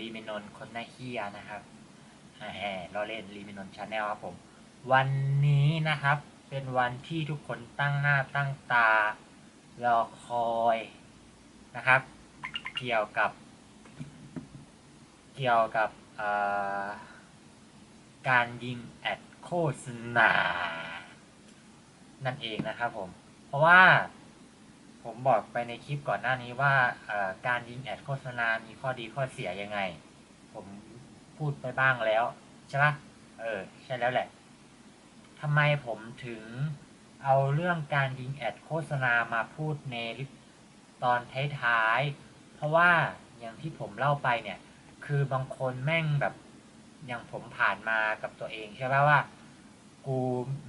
ลีมินนคนหน้าเฮียนะครับแหมเราเล่นลีมินนชาแนลครับผม วันนี้นะครับเป็นวันที่ทุกคนตั้งหน้าตั้งตารอคอยนะครับ เกี่ยวกับ เกี่ยวกับการยิงแอดโฆษณา นั่นเองนะครับผม เพราะว่า ผมบอกไปในคลิปก่อนหน้านี้ว่าการยิงแอดโฆษณา มีข้อดีข้อเสียยังไง ผมพูดไปบ้างแล้ว ใช่ปะเออ ใช่แล้วแหละ ทำไมผมถึงเอาเรื่องการยิงแอดโฆษณามาพูดในตอนท้ายๆ เพราะว่าอย่างที่ผมเล่าไปเนี่ย คือบางคนแม่งแบบ อย่างผมผ่านมากับตัวเองใช่ปะว่า กู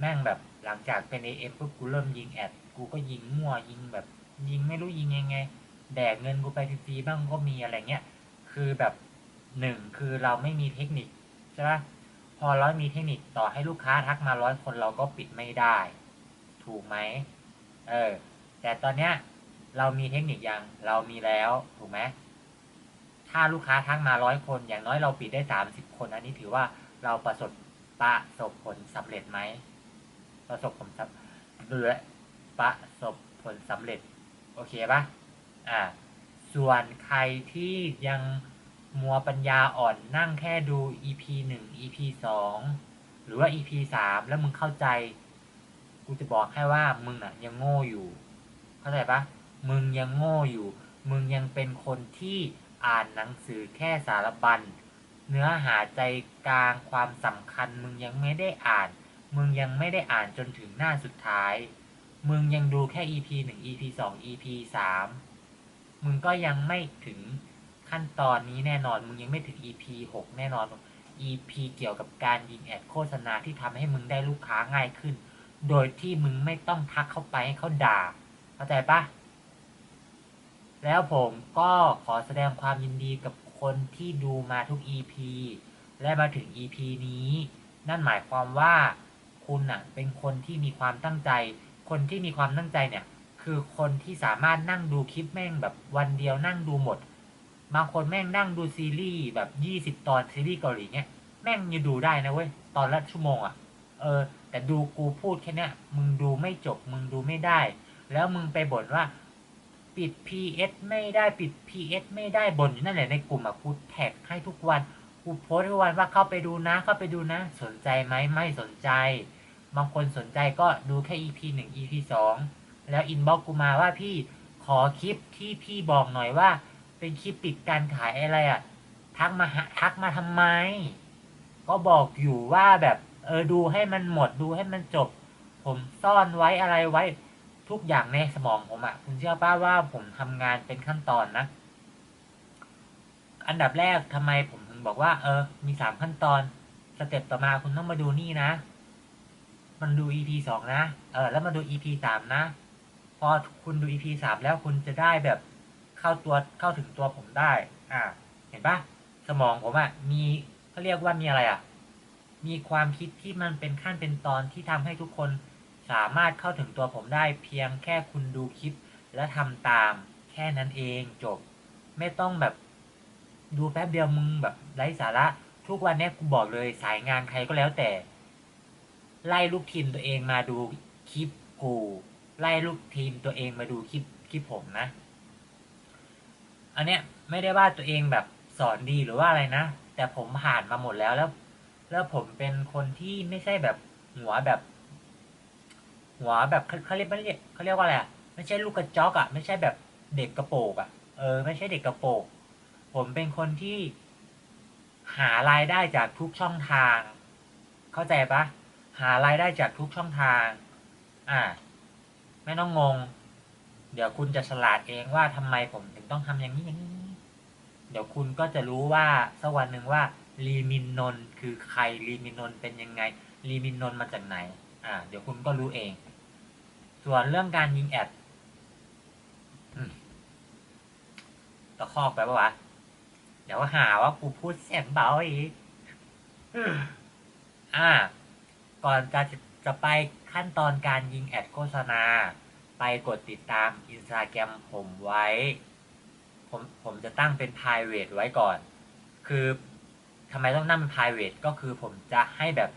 แม่งแบบหลังจากเป็น AM ปุ๊บกูเริ่มยิงแอด กูก็ยิงมั่วยิงแบบ ยิงไม่รู้ยิงยังไง แดกเงินกูไปฟรีๆบ้างก็มีอะไรเงี้ยคือแบบหนึ่งคือเราไม่มีเทคนิคใช่ปะพอเรามีเทคนิคต่อให้ลูกค้าทักมาร้อยคนเราก็ปิดไม่ได้ ถูกไหมเออแต่ตอนเนี้ยเรามีเทคนิคยังเรามีแล้วถูกไหมถ้าลูกค้าทักมาร้อยคนอย่างน้อยเราปิดได้สามสิบคน อันนี้ถือว่าเราประสบประสบผลสำเร็จไหมประสบผลสำเรือประสบผลสำเร็จ อเคปะอ่าส่วนใครที่ยังมัวปัญญาอ่อนนั่งแค่ดู EP หนึ่ง EP สองหรือว่า EP สามแล้วมึงเข้าใจ กูจะบอกให้ว่ามึงอะยังโง่อยู่ เข้าใจปะมึงยังโง่อยู่ มึงยังเป็นคนที่อ่านหนังสือแค่สารบัญ เนื้อหาใจกลางความสำคัญ มึงยังไม่ได้อ่าน มึงยังไม่ได้อ่านจนถึงหน้าสุดท้าย มึงยังดูแค่ EP หนึ่ง EP สอง EP สามมึงก็ยังไม่ถึงขั้นตอนนี้แน่นอน มึงยังไม่ถึง EP หกแน่นอน EP เกี่ยวกับการยิงแอดโฆษณาที่ทำให้มึงได้ลูกค้าง่ายขึ้น โดยที่มึงไม่ต้องทักเข้าไปให้เขาด่า เข้าใจปะแล้วผมก็ขอแสดงความยินดีกับคนที่ดูมาทุก EP และมาถึง EP นี้ นั่นหมายความว่าคุณน่ะเป็นคนที่มีความตั้งใจ คนที่มีความตั้งใจเนี่ย คือคนที่สามารถนั่งดูคลิปแม่งแบบวันเดียวนั่งดูหมด บางคนแม่งนั่งดูซีรีส์แบบยี่สิบตอนซีรีส์เกาหลีเนี้ยแม่งยังดูได้นะเว้ย ตอนละชั่วโมงอะ่ะ เออ แต่ดูกูพูดแค่เนี้ยมึงดูไม่จบ มึงดูไม่ได้ แล้วมึงไปบ่นว่า ปิด PS ไม่ได้ปิด PS ไม่ได้บ่นอยู่นั่นแหละในกลุ่มอะกูแท็กให้ทุกวันกูโพสทุกวันว่าเข้าไปดูนะ เข้าไปดูนะ สนใจไหมไม่สนใจ บางคนสนใจก็ดูแค่ EP หนึ่ง EP สองแล้วอินบ็อกกูมาว่าพี่ขอคลิปที่พี่บอกหน่อยว่า เป็นคลิปปิดการขายอะไรอะ ทักมาทักมาทำไม ก็บอกอยู่ว่าแบบเออดูให้มันหมดดูให้มันจบ ผมซ่อนไว้อะไรไว้ทุกอย่างในสมองผมอะคุณเชื่อป้าว่าผมทำงานเป็นขั้นตอนนะ อันดับแรกทำไมผมถึงบอกว่า เออ มีสามขั้นตอน สเต็ปต่อมาคุณต้องมาดูนี่นะ มันดู EP สองนะ เออ แล้วมาดู EP สามนะ พอคุณดู EP สามแล้วคุณจะได้แบบเข้าตัวเข้าถึงตัวผมได้ อ่า เห็นปะสมองผมอะมีเขาเรียกว่ามีอะไรอะมีความคิดที่มันเป็นขั้นเป็นตอนที่ทำให้ทุกคนสามารถเข้าถึงตัวผมได้ เพียงแค่คุณดูคลิป และทำตามแค่นั้นเองจบ ไม่ต้องแบบ ดูแป๊บเดียวมึงแบบไร้สาระ ทุกวันนี้กูบอกเลยสายงานใครก็แล้วแต่ ไล่ลูกทีมตัวเองมาดูคลิปกูไล่ลูกทีมตัวเองมาดูคลิปคลิปผมนะ อันเนี้ยไม่ได้ว่าตัวเองแบบสอนดีหรือว่าอะไรนะ แต่ผมผ่านมาหมดแล้วแล้ว แล้วผมเป็นคนที่ไม่ใช่แบบหัวแบบ หัวแบบเขาเรียกไม่เรียกเขาเรียกว่าอะไรอะไม่ใช่ลูกกระจอกอะไม่ใช่แบบเด็กกระโปงอะ เออ ไม่ใช่เด็กกระโปงผมเป็นคนที่หารายได้จากทุกช่องทาง เข้าใจปะ หารายได้จากทุกช่องทาง อ่า ไม่ต้องงง เดี๋ยวคุณจะฉลาดเองว่าทำไมผมถึงต้องทำอย่างนี้อย่างนี้ เดี๋ยวคุณก็จะรู้ว่าสักวันหนึ่งว่าลีมินนนคือใครลีมินนนเป็นยังไงลีมินนนมาจากไหน อ่า เดี๋ยวคุณก็รู้เอง ส่วนเรื่องการยิงแอดตะคอกไปปะวะ เดี๋ยวหาว่ากูพูดเสียงเบาอีก อ่า ก่อนจะจะไปขั้นตอนการยิงแอดโฆษณา ไปกดติดตามอินสตาแกรมผมไว้ ผมผมจะตั้งเป็น private ไว้ก่อน คือทำไมต้องนั่งเป็น private ก็คือผมจะให้แบบ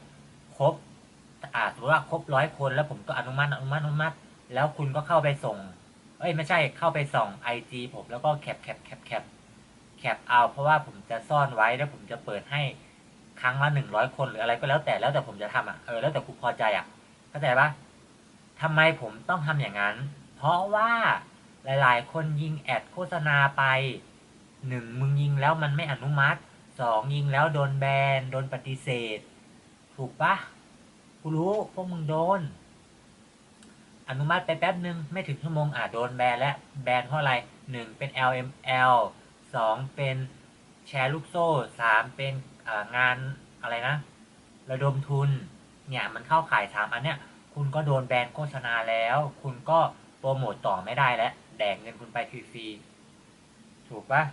ครบอ่าสมมติว่าครบร้อยคนแล้วผมก็อนุมัติอนุมัติอนุมัติ แล้วคุณก็เข้าไปส่ง เอ้ยไม่ใช่เข้าไปส่อง IG ผมแล้วก็แคปแคปแคปแคปแคปเอาเพราะว่าผมจะซ่อนไว้แล้วผมจะเปิดให้ ครั้งละหนึ่งร้อยคนหรืออะไรก็แล้วแต่แล้วแต่ผมจะทำอะเออแล้วแต่คุณพอใจอะเข้าใจปะทำไมผมต้องทำอย่างนั้น เพราะว่าหลาย ๆ คนยิงแอดโฆษณาไปหนึ่งมึงยิงแล้วมันไม่อนุมัติสองยิงแล้วโดนแบนโดนปฏิเสธ ถูกปะกูรู้พวกมึงโดน อนุมัติไปแป๊บนึง ไม่ถึงชั่วโมงอะโดนแบนแล้วแบนเพราะอะไรหนึ่งเป็น LML สองเป็นแชร์ลูกโซ่สามเป็น งานอะไรนะ ระดมทุนเนี่ยมันเข้าขายสามอันเนี้ยคุณก็โดนแบนโฆษณาแล้ว คุณก็โปรโมตต่อไม่ได้แล้ว แดกเงินคุณไปฟรีๆถูกปะ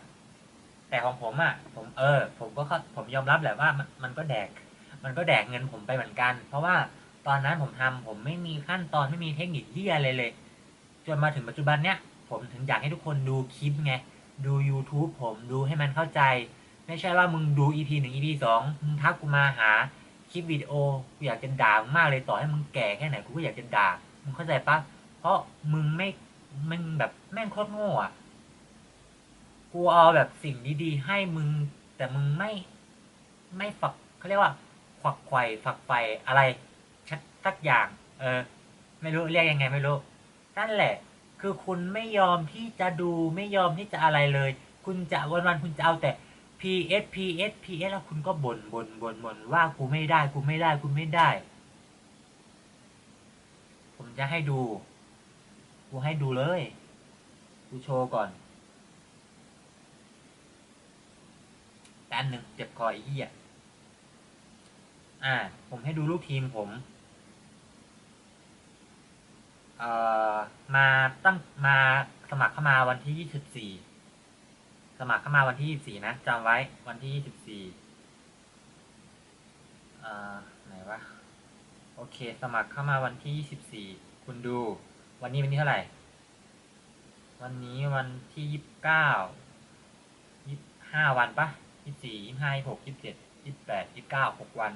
แต่ของผมอะผมเออ ผมก็เขาผมยอมรับแหละว่ามันมันก็แดก มันก็แดกเงินผมไปเหมือนกัน เพราะว่าตอนนั้นผมทำผมไม่มีขั้นตอนไม่มีเทคนิคที่อะไรเลย จนมาถึงปัจจุบันเนี้ยผมถึงอยากให้ทุกคนดูคลิปไง ดู YouTube ผมดูให้มันเข้าใจ ไม่ใช่ว่ามึงดู EP หนึ่ง EP สองมึงทักกูมาหาคลิปวิดีโอกูอยากจะด่ามึงมากเลยต่อให้มึงแก่แค่ไหนกูก็อยากจะด่ามึงเข้าใจปะเพราะมึงไม่มึงแบบแม่งโคตรโง่อะกูเอาแบบสิ่งดีๆให้มึง แต่มึงไม่ไม่ฝักเขาเรียกว่าขวักไขว่ฝักไฟอะไรชักสักอย่าง เออ ไม่รู้เรียกยังไงไม่รู้นั่นแหละ คือคุณไม่ยอมที่จะดูไม่ยอมที่จะอะไรเลย คุณจะวันวันๆคุณจะเอาแต่ PS PS PS แล้วคุณก็บ่นบ่นบ่นบ่นว่ากูไม่ได้กูไม่ได้กูไม่ได้ ผมจะให้ดู กูให้ดูเลย กูโชว์ก่อนแต่อันหนึ่งเจ็บคออีเหี้ยอ่า ผมให้ดูลูกทีมผม เอ่อ มาตั้งมาสมัครเข้ามาวันที่ยี่สิบสี่ สมัครเข้ามาวันที่ยี่สี่นะจำไว้วันที่ยี่สิบสี่เอ่อไหนวะโอเค สมัครเข้ามาวันที่ยี่สิบสี่คุณดู วันนี้วันที่เท่าไหร่ วันนี้วันที่ยี่สิบเก้ายี่ห้าวันปะยี่สี่ยี่ห้ายี่หกยี่เจ็ดยี่แปดยี่เก้าหกวัน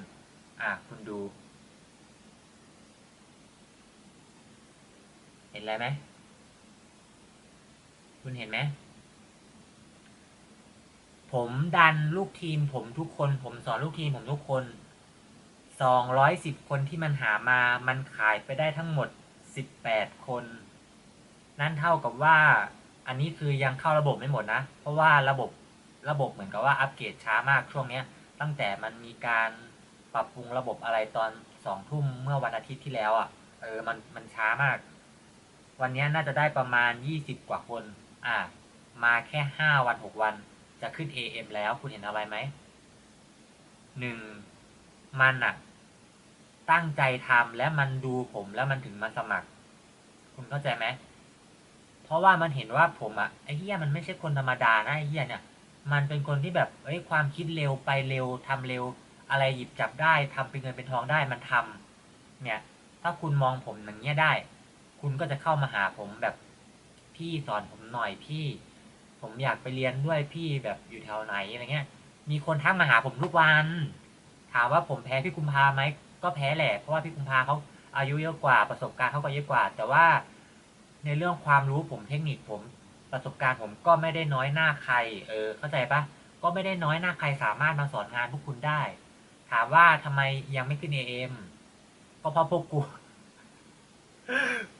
อะคุณดู เห็นอะไรไหมคุณเห็นไหม ผมดันลูกทีม ผมทุกคน ผมสอนลูกทีมผมทุกคนสองร้อยสิบคนที่มันหามา มันขายไปได้ทั้งหมดสิบแปดคน นั่นเท่ากับว่าอันนี้คือยังเข้าระบบไม่หมดนะ เพราะว่าระบบระบบเหมือนกับว่าอัปเกรดช้ามากช่วงเนี้ย ตั้งแต่มันมีการปรับปรุงระบบอะไรตอนสองทุ่มเมื่อวันอาทิตย์ที่แล้วอะ่ะ เออมันมันช้ามาก วันนี้น่าจะได้ประมาณยี่สิบกว่าคน อ่า มาแค่ห้าวันหกวัน จะขึ้น AM แล้วคุณเห็นอะไรไหมหนึ่งมันอะตั้งใจทำและมันดูผมแล้วมันถึงมาสมัคร คุณเข้าใจไหมเพราะว่ามันเห็นว่าผมอะไอ้เหี้ยมันไม่ใช่คนธรรมดานะไอ้เหี้ยเนี่ย มันเป็นคนที่แบบเอ้ยความคิดเร็วไปเร็วทำเร็ว อะไรหยิบจับได้ทำเป็นเงินเป็นทองได้มันทำเนี่ย ถ้าคุณมองผมอย่างเงี้ยได้ คุณก็จะเข้ามาหาผมแบบ พี่สอนผมหน่อยพี่ ผมอยากไปเรียนด้วยพี่แบบอยู่แถวไหนอะไรเงี้ย มีคนทักมาหาผมทุกวัน ถามว่าผมแพ้พี่กุมภาไหมก็แพ้แหละเพราะว่าพี่กุมภาเขาอายุเยอะกว่าประสบการณ์เขาก็เยอะกว่า แต่ว่าในเรื่องความรู้ผมเทคนิคผมประสบการณ์ผมก็ไม่ได้น้อยหน้าใคร เออ เข้าใจปะก็ไม่ได้น้อยหน้าใครสามารถมาสอนงานพวกคุณได้ ถามว่าทำไมยังไม่ขึ้นเอเอ็มก็เพราะพวกกู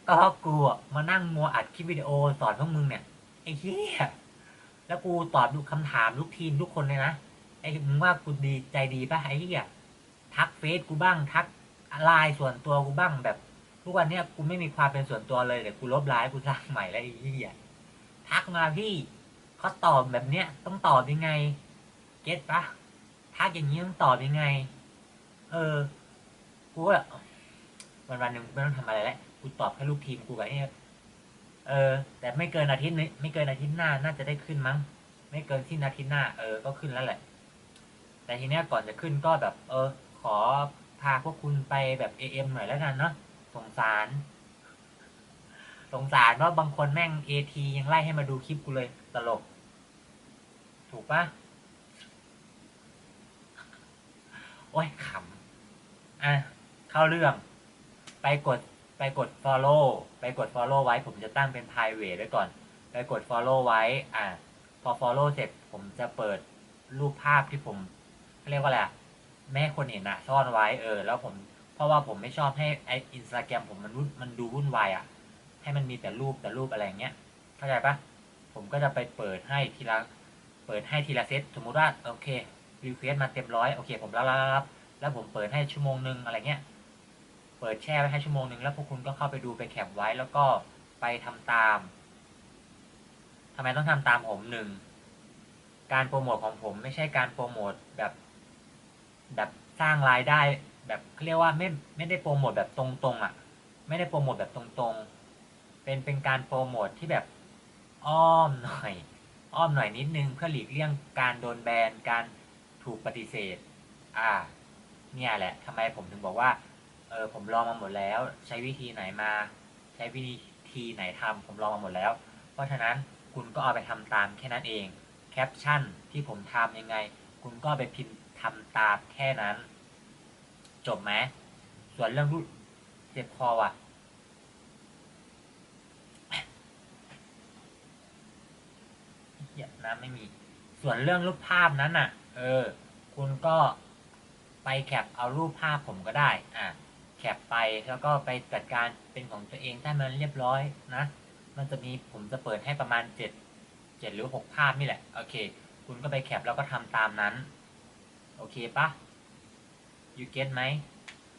ก็เพราะกูมานั่งมัวอัดคลิปวิดีโอสอนพวกมึงเนี่ยไอ้เหี้ย แล้วกูตอบดูคำถามลูกทีมทุกคนเลยนะไอ้มึงว่ากูดีใจดีป่ะไอ้เหี้ยทักเฟซกูบ้างทักไลน์ส่วนตัวกูบ้างแบบ ทุกวันเนี้ยกูไม่มีความเป็นส่วนตัวเลยเดี๋ยวกูลบไลน์กูสร้างใหม่แล้วไอ้เหี้ยทักมาพี่เขาตอบแบบเนี้ยต้องตอบยังไง เก็ตปะทักอย่างนี้ต้องตอบยังไง เออ กูก็แบบวันวันหนึ่งไม่ต้องทำอะไรแล้วกูตอบแค่ลูกทีมกูกับไอ้ เออ แต่ไม่เกินอาทิตย์นี้ไม่เกินอาทิตย์หน้าน่าจะได้ขึ้นมั้ง ไม่เกินสิ้นอาทิตย์หน้าเออก็ขึ้นแล้วแหละ แต่ทีเนี้ยก่อนจะขึ้นก็แบบ เออ ขอพาพวกคุณไปแบบเอ็มหน่อยแล้วกันเนาะสงสารสงสารว่าบางคนแม่งเอทียังไล่ให้มาดูคลิปกูเลยตลก ถูกปะโอ้ยขำอะเข้าเรื่อง ไปกด ไปกด follow ไปกด follow ไว้ ผมจะตั้งเป็น private ไว้ก่อน ไปกด follow ไว้ อะพอ follow เสร็จ ผมจะเปิดรูปภาพที่ผมเขาเรียกว่าอะไรอะไม่ให้คนเห็นอะซ่อนไว้ เออ แล้วผม เพราะว่าผมไม่ชอบให้ไออินสตาแกรมผมมันวุ่นมันดูวุ่นวายอะให้มันมีแต่รูปแต่รูปอะไรเงี้ย เข้าใจปะผมก็จะไปเปิดให้ทีละ เปิดให้ทีละเซต สมมุติว่า โอเครีเควสมาเต็มร้อย โอเค ผมรับรับรับแล้วผมเปิดให้ชั่วโมงหนึ่งอะไรเงี้ย ปิดแช่ไว้ให้ชั่วโมงหนึ่งแล้วพวกคุณก็เข้าไปดูไปแคปไว้แล้วก็ไปทำตามทำไมต้องทำตามผมหนึ่งการโปรโมทของผมไม่ใช่การโปรโมทแบบ แบบสร้างรายได้ แบบเขาเรียกว่าไม่ไม่ได้โปรโมทแบบตรงๆอะ ไม่ได้โปรโมทแบบตรงๆ เป็นเป็นการโปรโมทที่แบบอ้อมหน่อย อ้อมหน่อยนิดนึงเพื่อหลีกเลี่ยงการโดนแบนการถูกปฏิเสธ อ่า เนี่ยแหละทำไมผมถึงบอกว่า ออผมลองมาหมดแล้ว ใช้วิธีไหนมา ใช้วิธีไหนทำผมลองมาหมดแล้ว เพราะฉะนั้นคุณก็เอาไปทำตามแค่นั้นเองแคปชั่นที่ผมทำยังไง คุณก็ไปพิมพ์ทำตามแค่นั้น จบไหมส่วนเรื่องรูปเจ็บคอว่ะเหี้ยน้ำไม่มี ส่วนเรื่องรูปภาพนั้นน่ะ เออ คุณก็ไปแคปเอารูปภาพผมก็ได้ อะ แคปไปแล้วก็ไปจัดการเป็นของตัวเองถ้ามันเรียบร้อยนะ มันจะมีผมจะเปิดให้ประมาณเจ็ดเจ็ดหรือหกภาพนี่แหละ โอเค คุณก็ไปแคปแล้วก็ทำตามนั้น โอเคปะ you get ไหม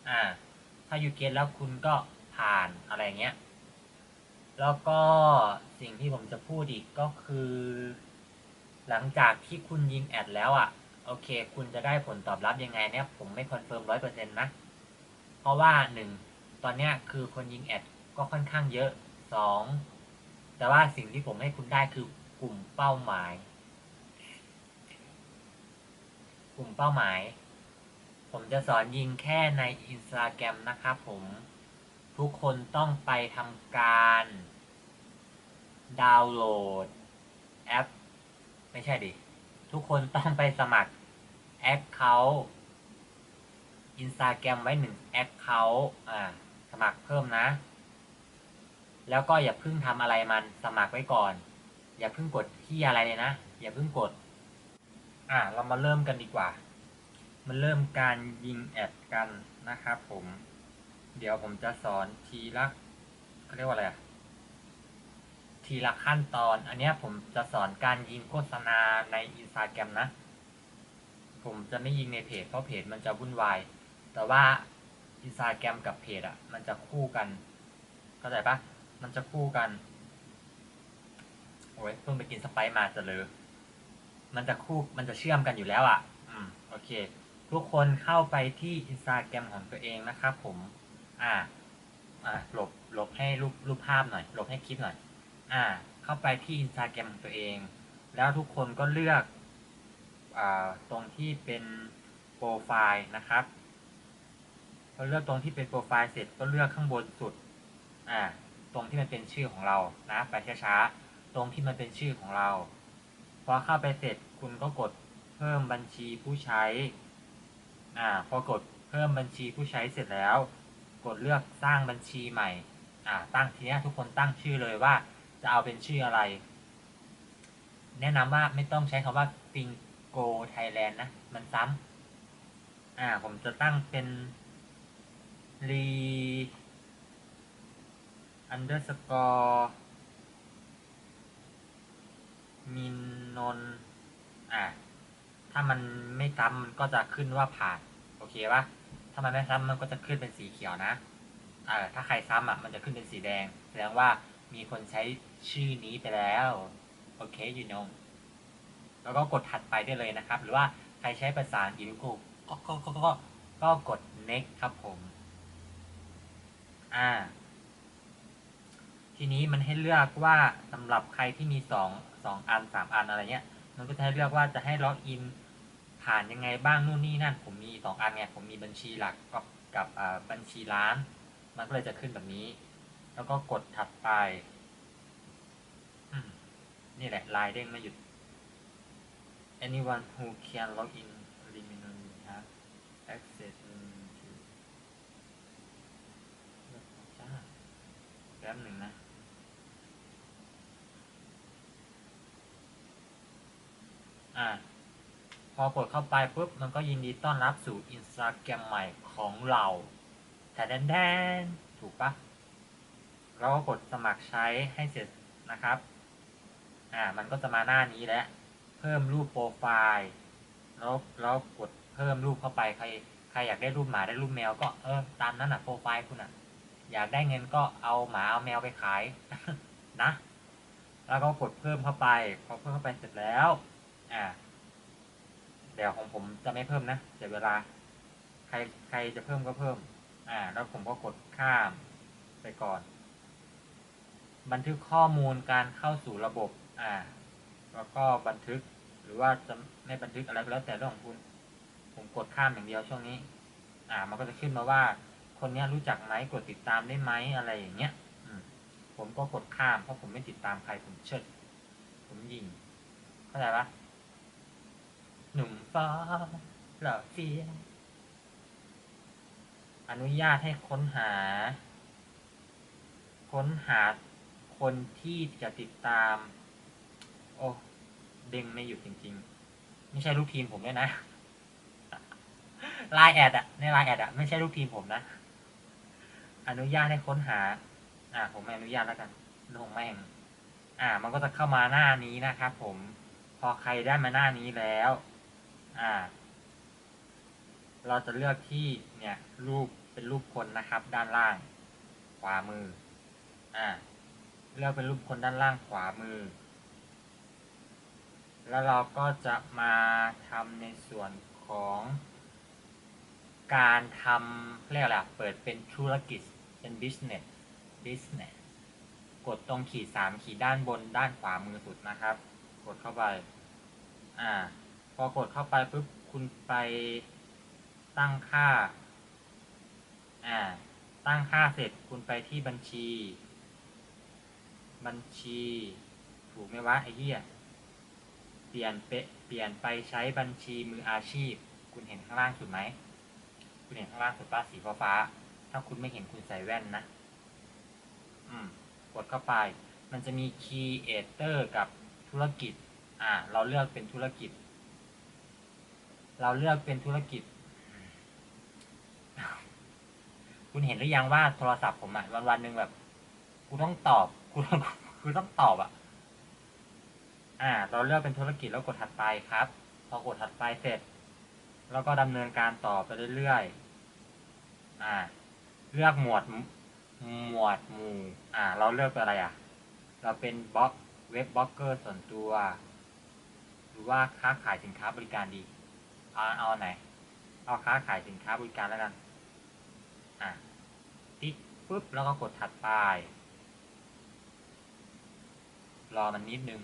อ่า ถ้า you get แล้วคุณก็ผ่านอะไรเงี้ย แล้วก็สิ่งที่ผมจะพูดอีกก็คือ หลังจากที่คุณยิงแอดแล้วอะ่ะ โอเค คุณจะได้ผลตอบรับยังไงเนี่ย ผมไม่คอนเฟิร์มร้อยเปอร์เซ็นต์นะ ราะว่าหนึ่งตอนนี้คือคนยิงแอดก็ค่อนข้างเยอะสองแต่ว่าสิ่งที่ผมให้คุณได้คือกลุ่มเป้าหมาย กลุ่มเป้าหมาย ผมจะสอนยิงแค่ในอินสตาแกรมนะครับผมทุกคนต้องไปทำการ ดาวน์โหลดแอป ไม่ใช่ดิ ทุกคนต้องไปสมัครแอคเคาท์ อินสตาแกรมไว้หนึ่งแอคเคาท์อ่าสมัครเพิ่มนะ แล้วก็อย่าเพิ่งทำอะไรมันสมัครไว้ก่อน อย่าเพิ่งกดที่อะไรเลยนะ อย่าเพิ่งกด อ่าเรามาเริ่มกันดีกว่า มันเริ่มการยิงแอดกันนะครับผม เดี๋ยวผมจะสอนทีละเขาเรียกว่าอะไรอะทีละขั้นตอน อันนี้ผมจะสอนการยิงโฆษณาในอินสตาแกรมนะ ผมจะไม่ยิงในเพจเพราะเพจมันจะวุ่นวาย แต่ว่าอินสตาแกรมกับเพจอะมันจะคู่กัน เข้าใจปะมันจะคู่กัน โอ้ยเพิ่งไปกินสไปซ์มาจะเลยมันจะคู่มันจะเชื่อมกันอยู่แล้วอะ่ะ อืม โอเค ทุกคนเข้าไปที่อินสตาแกรมของตัวเองนะครับผม อ่า อ่า หลบ หลบให้รูป รูปภาพหน่อย หลบให้คลิปหน่อย อ่า เข้าไปที่อินสตาแกรมของตัวเอง แล้วทุกคนก็เลือก อ่า ตรงที่เป็นโปรไฟล์นะครับ พอเลือกตรงที่เป็นโปรไฟล์เสร็จก็เลือกข้างบนสุดอ่าตรงที่มันเป็นชื่อของเรานะไปช้าๆตรงที่มันเป็นชื่อของเราพอเข้าไปเสร็จคุณก็กดเพิ่มบัญชีผู้ใช้อ่าพอกดเพิ่มบัญชีผู้ใช้เสร็จแล้ว กดเลือกสร้างบัญชีใหม่อ่าตั้งทีนี้ทุกคนตั้งชื่อเลยว่าจะเอาเป็นชื่ออะไร แนะนำว่าไม่ต้องใช้คำว่า Fingo Thailand นะ มันซ้ำอ่าผมจะตั้งเป็น รี underscore มินนนท์อะถ้ามันไม่ซ้ำมันก็จะขึ้นว่าผ่าน โอเคปะถ้ามันไม่ซ้ำมันก็จะขึ้นเป็นสีเขียวนะอ่าถ้าใครซ้ำอะมันจะขึ้นเป็นสีแดง แสดงว่ามีคนใช้ชื่อนี้ไปแล้ว โอเคอยู่นงแล้วก็กดถัดไปได้เลยนะครับ หรือว่าใครใช้ภาษาอังกฤษก็ก็ก็ก็ก็ก็กด next ครับผม อ่า ทีนี้มันให้เลือกว่าสำหรับใครที่มีสองสองอันสามอันอะไรเงี้ย มันก็จะให้เลือกว่าจะให้ล็อกอินผ่านยังไงบ้างนู่นนี่นั่น ผมมีสองอันไงผมมีบัญชีหลักกับกับบัญชีร้าน มันก็เลยจะขึ้นแบบนี้ แล้วก็กดถัดไปนี่แหละลายเด้งไม่หยุด anyone who can log in eliminate have access ป๊บหนึ่งนะอ่าพอกดเข้าไปปุ๊บมันก็ยินดีต้อนรับสู่อินสตาแกรมใหม่ของเราแต่แดนแดนถูกปะเราก็กดสมัครใช้ให้เสร็จนะครับ อ่า มันก็จะมาหน้านี้แล้ว เพิ่มรูปโปรไฟล์ แล้วแล้วกดเพิ่มรูปเข้าไป ใคร ใครอยากได้รูปหมาได้รูปแมวก็เออตามนั้นอะโปรไฟล์คุณอะ อยากได้เงินก็เอาหมาเอาแมวไปขายนะ แล้วก็กดเพิ่มเข้าไปพอเพิ่มเข้าไปเสร็จแล้ว อ่า เดี๋ยวของผมจะไม่เพิ่มนะเสียเวลา ใครใครจะเพิ่มก็เพิ่ม อ่า แล้วผมก็กดข้ามไปก่อน บันทึกข้อมูลการเข้าสู่ระบบ อ่า แล้วก็บันทึกหรือว่าจะไม่บันทึกอะไรก็แล้วแต่เรื่องของคุณ ผมกดข้ามอย่างเดียวช่วงนี้ อ่า มันก็จะขึ้นมาว่า คนนี้รู้จักไหมกดติดตามได้ไหมอะไรอย่างเงี้ยผมก็กดข้ามเพราะผมไม่ติดตามใครผมเชิด ผมยิง เข้าใจปะหนุ่มฟ้าหล่อเฟียอนุญาตให้ค้นหา ค้นหาคนที่จะติดตาม โอ้เด้งไม่หยุดจริง ๆ ไม่ใช่ลูกทีมผมด้วยนะไลน์แอดอะในไลน์แอดอะไม่ใช่ลูกทีมผมนะ อนุญาตให้ค้นหา อ่า ผมไม่อนุญาตแล้วกันลงแม่ง อ่า มันก็จะเข้ามาหน้านี้นะครับผม พอใครได้มาหน้านี้แล้ว อ่า เราจะเลือกที่เนี่ย รูปเป็นรูปคนนะครับ ด้านล่าง ขวามือ อ่า เลือกเป็นรูปคนด้านล่างขวามือ แล้วเราก็จะมาทำในส่วนของการทำเรียกอะไรเปิดเป็นธุรกิจ เป็น business business กดตรงขีดสามขีดด้านบนด้านขวามือสุดนะครับ กดเข้าไป อ่า พอกดเข้าไปปุ๊บคุณไปตั้งค่า อ่า ตั้งค่าเสร็จคุณไปที่บัญชี บัญชี ถูกไหมวะไอ้เหี้ยเปลี่ยนเปะเปลี่ยนไปใช้บัญชีมืออาชีพ คุณเห็นข้างล่างสุดไหม คุณเห็นข้างล่างสุดป้าสีฟ้าๆ ถ้าคุณไม่เห็นคุณใส่แว่นนะ อืม กดเข้าไป มันจะมี Creator กับธุรกิจ อ่า เราเลือกเป็นธุรกิจ เราเลือกเป็นธุรกิจ คุณเห็นหรือยังว่าโทรศัพท์ผมอะวันวันหนึ่งแบบกูต้องตอบกูต้องกูต้องตอบอะอ่า เราเลือกเป็นธุรกิจแล้วกดถัดไปครับ พอกดถัดไปเสร็จ แล้วก็ดำเนินการต่อไปเรื่อยๆ อ่า เลือกหมวดหมวดหมู่ อ่า เราเลือกอะไรอะ เราเป็นบล็อกเว็บบล็อกเกอร์ส่วนตัว หรือว่าค้าขายสินค้าบริการดี เอาเอาไหน เอาค้าขายสินค้าบริการแล้วกัน อะติ๊กปุ๊บแล้วก็กดถัดไป รอมันนิดนึง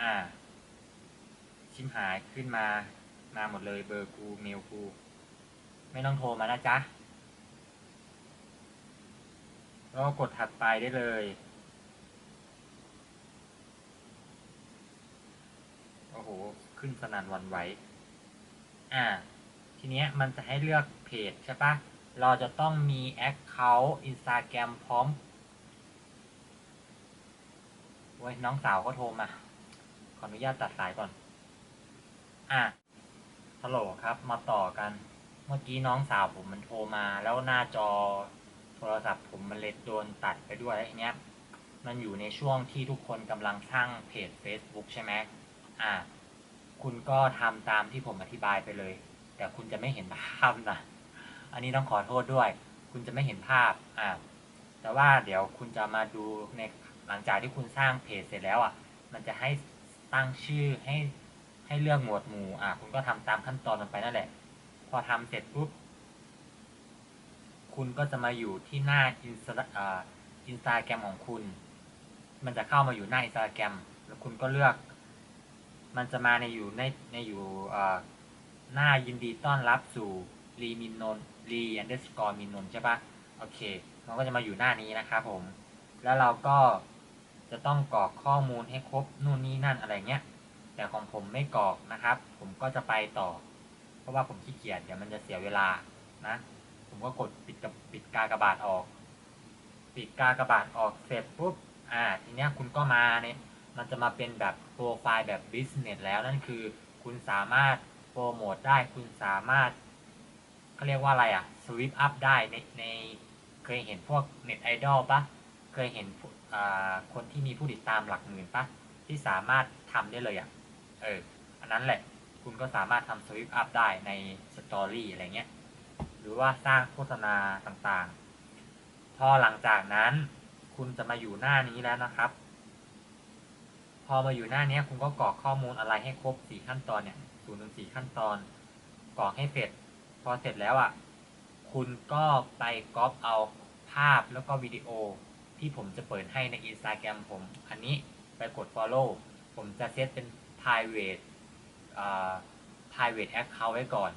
อ่า ชิมหายขึ้นมา มาหมดเลยเบอร์กูเมลกู ไม่ต้องโทรมานะจ๊ะแล้วก็กดถัดไปได้เลย โอ้โห ขึ้นสนั่นวันไหว อ่า ทีเนี้ยมันจะให้เลือกเพจใช่ปะเราจะต้องมี Account Instagram พร้อมโว้ยน้องสาวก็โทรมา ขออนุญาตตัดสายก่อน อะฮัลโหลครับ มาต่อกัน เมื่อกี้น้องสาวผมมันโทรมา แล้วหน้าจอโทรศัพท์ผมมันเลยโดนตัดไปด้วยไอ้เนี้ย มันอยู่ในช่วงที่ทุกคนกำลังสร้างเพจ Facebook ใช่ไหมอ่า คุณก็ทำตามที่ผมอธิบายไปเลย แต่คุณจะไม่เห็นภาพนะ อันนี้ต้องขอโทษด้วย คุณจะไม่เห็นภาพ อ่า แต่ว่าเดี๋ยวคุณจะมาดูในหลังจากที่คุณสร้างเพจเสร็จแล้วอะ มันจะให้ตั้งชื่อให้ให้เลือกหมวดหมู่ อ่า คุณก็ทำตามขั้นตอนมันไปนั่นแหละ พอทำเสร็จปุ๊บ คุณก็จะมาอยู่ที่หน้าอินสตาอินสตาแกรมของคุณ มันจะเข้ามาอยู่หน้าอินสตาแกรมแล้วคุณก็เลือก มันจะมาในอยู่ในในอยู่หน้ายินดีต้อนรับสู่รีมินนนรีอันเดอร์สกอร์มินนนใช่ปะโอเค มันก็จะมาอยู่หน้านี้นะครับผม แล้วเราก็จะต้องกรอกข้อมูลให้ครบนู่นนี่นั่นอะไรเงี้ย แต่ของผมไม่กรอกนะครับ ผมก็จะไปต่อ ราะว่าผมขี้เกียจเดี๋ยวมันจะเสียเวลานะ ผมก็กดปิดกับปิดกากระบาทออกปีกกากระบาทออกเสร็จปุ๊บอ่าทีเนี้ยคุณก็มาเนี่ยมันจะมาเป็นแบบโปรไฟล์แบบ business แล้วนั่นคือ คุณสามารถโปรโมทได้คุณสามารถเขาเรียกว่าอะไรอะ sweep up ได้ในในเคยเห็นพวกเน็ตไอดอลปะเคยเห็นอ่าคนที่มีผู้ติดตามหลักหมื่นปะที่สามารถทำได้เลยอะเอออันนั้นแหละ คุณก็สามารถทำ sweep up ได้ในสตอรี่อะไรเงี้ย หรือว่าสร้างโฆษณาต่างๆ พอหลังจากนั้น คุณจะมาอยู่หน้านี้แล้วนะครับ พอมาอยู่หน้านี้คุณก็กรอกข้อมูลอะไรให้ครบสี่ขั้นตอนเนี่ยศูนย์ถึงสี่ขั้นตอนกรอกให้เสร็จ พอเสร็จแล้วอะ คุณก็ไปก๊อปเอาภาพแล้วก็วิดีโอที่ผมจะเปิดให้ใน Instagram ผม อันนี้ไปกด follow ผมจะเซตเป็น private อ่า private account ไว้ก่อน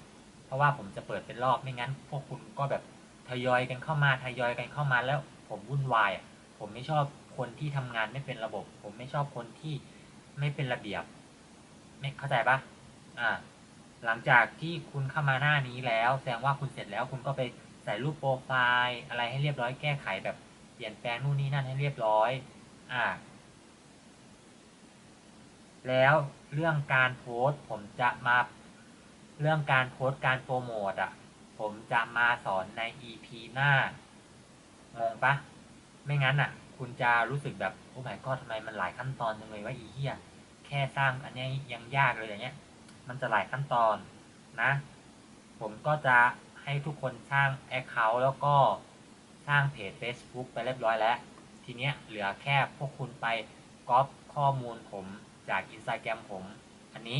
เพราะว่าผมจะเปิดเป็นรอบไม่งั้น พวกคุณก็แบบทยอยกันเข้ามาทยอยกันเข้ามาแล้วผมวุ่นวายผมไม่ชอบคนที่ทำงานไม่เป็นระบบ ผมไม่ชอบคนที่ไม่เป็นระเบียบ ไม่เข้าใจปะอ่า หลังจากที่คุณเข้ามาหน้านี้แล้ว แสดงว่าคุณเสร็จแล้วคุณก็ไปใส่รูปโปรไฟล์อะไรให้เรียบร้อยแก้ไขแบบเปลี่ยนแปลงนู่นนี่นั่นให้เรียบร้อย อ่า แล้ว เรื่องการโพสผมจะมา เรื่องการโพสการโปรโมทอะ ผมจะมาสอนใน EP หน้างงปะไม่งั้นอะ คุณจะรู้สึกแบบโอ้ my god ทำไมมันหลายขั้นตอนจังเลยว่าอีเหี้ยแค่สร้างอันนี้ยยังยากเลยอย่างเงี้ย มันจะหลายขั้นตอนนะ ผมก็จะให้ทุกคนสร้าง Account แล้วก็สร้างเพจ Facebook ไปเรียบร้อยแล้ว ทีเนี้ยเหลือแค่พวกคุณไปก๊อปข้อมูลผม จาก Instagram ผม อันนี้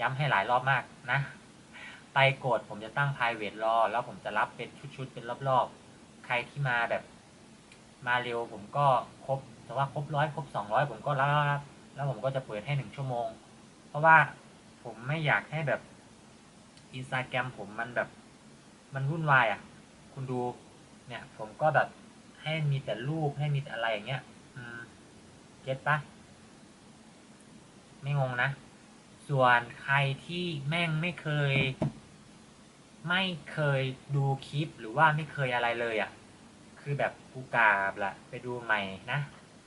ย้ำให้หลายรอบมากนะ ไปกดผมจะตั้ง private รอ แล้วผมจะรับเป็นชุดๆ เป็นรอบๆ ใครที่มาแบบ มาเร็วผมก็ครบ แต่ว่าครบร้อยครบสองร้อยผมก็รับแล้วผมก็จะเปิดให้หนึ่งชั่วโมง เพราะว่าผมไม่อยากให้แบบอินสตาแกรมผมมันแบบมันวุ่นวายอะ คุณดูเนี่ยผมก็แบบให้มีแต่รูปให้มีแต่อะไรอย่างเงี้ย อืม เก็ตปะ ไม่งงนะ ส่วนใครที่แม่งไม่เคย ไม่เคยดูคลิปหรือว่าไม่เคยอะไรเลยอะ คือแบบกูกราบละไปดูใหม่นะ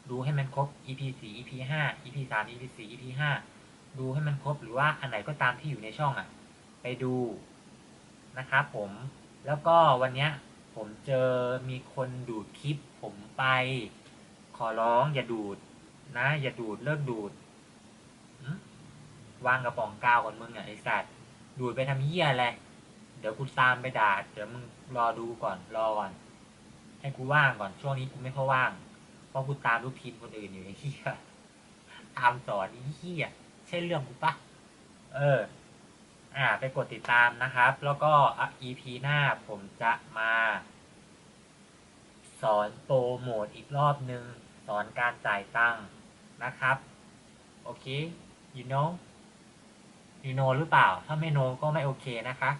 ดูให้มันครบ EP 4 EP 5 EP 3 EP 4 EP 5ดูให้มันครบหรือว่าอันไหนก็ตามที่อยู่ในช่องอะ ไปดูนะครับผมแล้วก็วันเนี้ยผมเจอมีคนดูดคลิปผมไป ขอร้องอย่าดูดนะ อย่าดูดเลิกดูด วางกระป๋องกาวก่อนมึงอะไอสัตว์ดูดไปทำเหี้ยอะไร เดี๋ยวกูตามไปด่า เดี๋ยวมึงรอดูก่อน รอก่อน ให้กูว่างก่อน ช่วงนี้กูไม่ค่อยว่าง เพราะกูตามลูกทีมคนอื่นอยู่ไอ้เหี้ย ตามสอนไอ้เหี้ย ใช่เรื่องกูปะ เออ อ่า ไปกดติดตามนะครับ แล้วก็อะ EP หน้าผมจะมา สอนโปรโมทอีกรอบนึง สอนการจ่ายตังค์นะครับ โอเค you know มีโนหรือเปล่า ถ้าไม่โนก็ไม่โอเคนะคะ